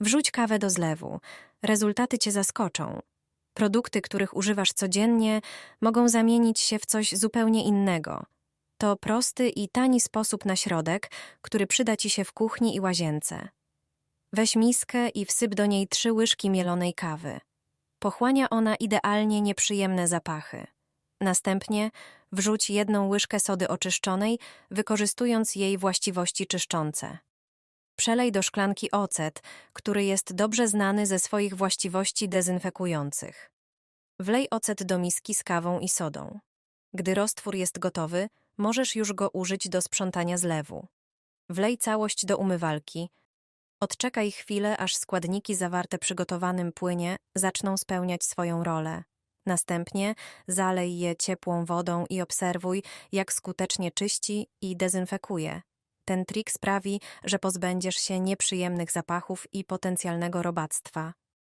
Wrzuć kawę do zlewu. Rezultaty cię zaskoczą. Produkty, których używasz codziennie, mogą zamienić się w coś zupełnie innego. To prosty i tani sposób na środek, który przyda ci się w kuchni i łazience. Weź miskę i wsyp do niej trzy łyżki mielonej kawy. Pochłania ona idealnie nieprzyjemne zapachy. Następnie wrzuć jedną łyżkę sody oczyszczonej, wykorzystując jej właściwości czyszczące. Przelej do szklanki ocet, który jest dobrze znany ze swoich właściwości dezynfekujących. Wlej ocet do miski z kawą i sodą. Gdy roztwór jest gotowy, możesz już go użyć do sprzątania zlewu. Wlej całość do umywalki. Odczekaj chwilę, aż składniki zawarte przy gotowanym płynie zaczną spełniać swoją rolę. Następnie zalej je ciepłą wodą i obserwuj, jak skutecznie czyści i dezynfekuje. Ten trik sprawi, że pozbędziesz się nieprzyjemnych zapachów i potencjalnego robactwa.